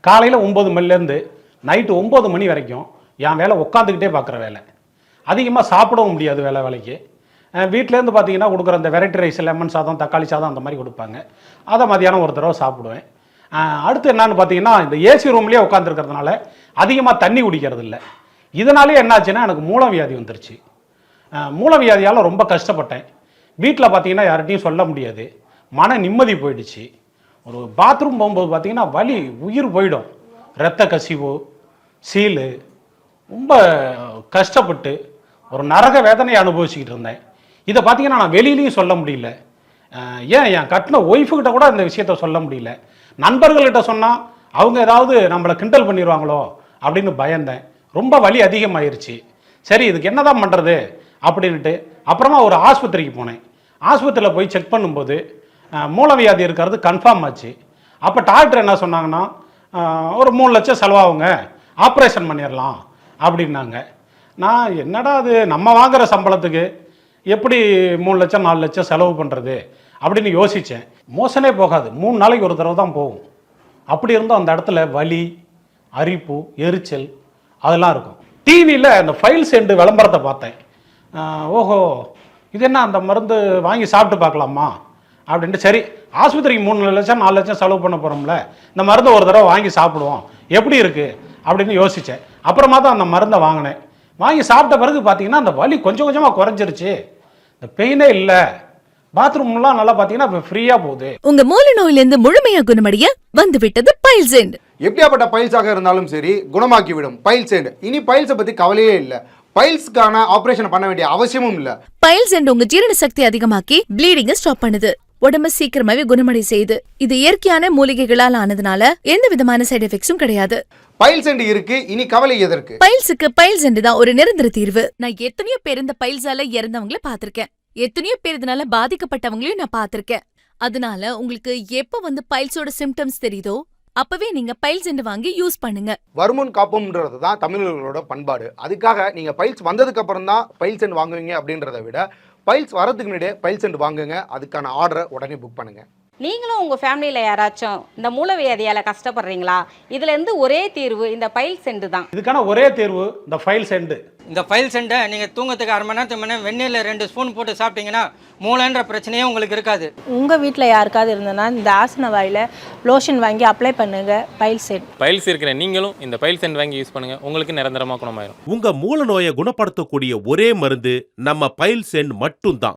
காலையில் ஒம்பது மணிலேருந்து நைட்டு ஒம்பது மணி வரைக்கும் என் வேலை உட்காந்துக்கிட்டே பார்க்குற வேலை. அதிகமாக சாப்பிடவும் முடியாது வேலை வேலைக்கு. வீட்டிலேருந்து பார்த்தீங்கன்னா கொடுக்குற அந்த வெரைட்டி ரைஸ் லெமன் சாதம் தக்காளி சாதம் அந்த மாதிரி கொடுப்பாங்க. அதை மதியானம் ஒரு தடவை சாப்பிடுவேன். அடுத்து என்னன்னு பார்த்தீங்கன்னா இந்த ஏசி ரூம்லேயே உட்காந்துருக்கிறதுனால அதிகமாக தண்ணி குடிக்கிறது இல்லை இதனாலே என்னாச்சுன்னா எனக்கு மூலவியாதி வந்துருச்சு. அஹ் மூலவியாதியால் ரொம்ப கஷ்டப்பட்டேன். வீட்டில் பார்த்தீங்கன்னா யார்கிட்டையும் சொல்ல முடியாது. மன நிம்மதி போயிடுச்சு. ஒரு பாத்ரூம் போகும்போது பார்த்தீங்கன்னா வலி உயிர் போயிடும். இரத்த கசிவு சீலு. ரொம்ப கஷ்டப்பட்டு ஒரு நரக வேதனையை அனுபவிச்சுக்கிட்டு இருந்தேன். இதை பார்த்தீங்கன்னா நான் வெளியிலையும் சொல்ல முடியல. ஏன் என் கட்டின ஒய்ஃபுக்கிட்ட கூட இந்த விஷயத்த சொல்ல முடியல. நண்பர்கள்கிட்ட சொன்னால் அவங்க ஏதாவது நம்மளை கிண்டல் பண்ணிடுவாங்களோ? அப்படின்னு பயந்தேன். ரொம்ப வலி அதிகமாயிருச்சு. சரி இதுக்கு என்னதான் பண்ணுறது அப்படின்ட்டு அப்புறமா ஒரு ஆஸ்பத்திரிக்கு போனேன். ஆஸ்பத்திரியில் போய் செக் பண்ணும்போது மூலவியாதி இருக்கிறது கன்ஃபார்ம் ஆச்சு. அப்போ டாக்டர் என்ன சொன்னாங்கன்னா ஒரு மூணு லட்சம் செலவாகுங்க ஆப்ரேஷன் பண்ணிடலாம் அப்படின்னாங்க. நான் என்னடா அது நம்ம வாங்குகிற சம்பளத்துக்கு எப்படி மூணு லட்சம் நாலு லட்சம் செலவு பண்ணுறது அப்படின்னு யோசித்தேன் மோசனே போகாது மூணு நாளைக்கு ஒரு தடவை தான் போகும். அப்படி இருந்தும் அந்த இடத்துல வலி அரிப்பு எரிச்சல் அதெல்லாம் இருக்கும். டிவியில் அந்த ஃபைல் சென்று விளம்பரத்தை பார்த்தேன். ஓஹோ இது என்ன அந்த மருந்து வாங்கி சாப்பிட்டு பார்க்கலாமா? அப்படின்ட்டு சரி ஆஸ்பத்திரிக்கு மூணு லட்சம் நாலு லட்சம் செலவு பண்ண போகிறோம்ல இந்த மருந்தை ஒரு தடவை வாங்கி சாப்பிடுவோம். எப்படி இருக்குது அப்படின்னு யோசித்தேன் அப்புறமா தான் அந்த மருந்தை வாங்கினேன். வாங்கி சாப்பிட்ட பிறகு பார்த்தீங்கன்னா அந்த வலி கொஞ்சம் கொஞ்சமாக குறைஞ்சிருச்சு. இந்த பெயினே இல்லை. பாத்ரூம்லாம் நல்லா பார்த்தீங்கன்னா இப்போ ஃப்ரீயாக போகுது. உங்க மூல நோயிலிருந்து முழுமையா குணமடைய வந்துவிட்டது பைல்சென்ட் எப்படியாப்பட்ட பைல்ஸாக இருந்தாலும் சரி குணமாக்கி விடும் பைல்ஸ் அண்ட் இனி பைல்ஸை பற்றி கவலையே இல்லை. பைல்ஸ்க்கான ஆப்ரேஷன் பண்ண வேண்டிய அவசியமும் இல்லை. பைல்சென்ட் உங்க ஜீரண சக்தி அதிகமாக்கி ப்ளீடிங்க ஸ்டாப் பண்ணுது. உடம்ப சீக்கிரமாவே குணமடை செய்யுது இது இயற்கையான மூலிகைகளால் ஆனதுனால எந்த விதமான சைடு எஃபெக்ட்ஸும் கிடையாது. பைல்ஸ் அண்ட் இருக்கு இனி கவலை எதற்கு? பைல்ஸுக்கு பைல்சென்ட் தான் ஒரு நிரந்தர தீர்வு. நான் எத்தனையோ பேர் இந்த பைல்ஸால இறந்தவங்கள பாத்திருக்கேன் எத்தனையோ பேர் இதனால பாதிக்கப்பட்டவங்களையும் நான் பாத்திருக்கேன் அதனால உங்களுக்கு எப்ப வந்து பைல்ஸோட சிம்டம்ஸ் தெரியுதோ அப்பவே நீங்க பைல்சென்ட் வாங்கி யூஸ் பண்ணுங்க. வருமுன் காப்போம்ன்றது தான் தமிழர்களோட பண்பாடு. அதுக்காக நீங்கள் பைல்ஸ் வந்ததுக்கு அப்புறம் தான் பைல்ஸ் அண்ட் வாங்குவீங்க அப்படின்றத விட பைல்ஸ் வரதுக்கு முன்னாடியே பைல்ஸ் அண்ட் வாங்குங்க. அதுக்கான ஆர்டரை உடனே புக் பண்ணுங்க. நீங்களும் உங்கள் ஃபேமிலியில் யாராச்சும் இந்த மூலவியாதியால் கஷ்டப்படுறீங்களா? இதுலேருந்து ஒரே தீர்வு இந்த பைல் செண்டு தான். இதுக்கான ஒரே தேர்வு இந்த ஃபைல் சென்ட் இந்த ஃபைல் சென்ட்டை நீங்கள் தூங்கத்துக்கு அரை மணி நேரத்துக்கு முன்னே வெந்நீரில் ரெண்டு ஸ்பூன் போட்டு சாப்பிட்டீங்கன்னா மூளைன்ற பிரச்சனையே உங்களுக்கு இருக்காது. உங்கள் வீட்டில் யாருக்காவது இருந்ததுன்னா இந்த ஆசன வாயில் லோஷன் வாங்கி அப்ளை பண்ணுங்க பைல் செட். பைல்ஸ் இருக்கிற நீங்களும் இந்த பைல்ஸ் சென்ட் வாங்கி யூஸ் பண்ணுங்க உங்களுக்கு நிரந்தரமா குணமாயிரும். உங்க மூல நோயை குணப்படுத்தக்கூடிய ஒரே மருந்து நம்ம பைல் சென்ட் மட்டும்தான்.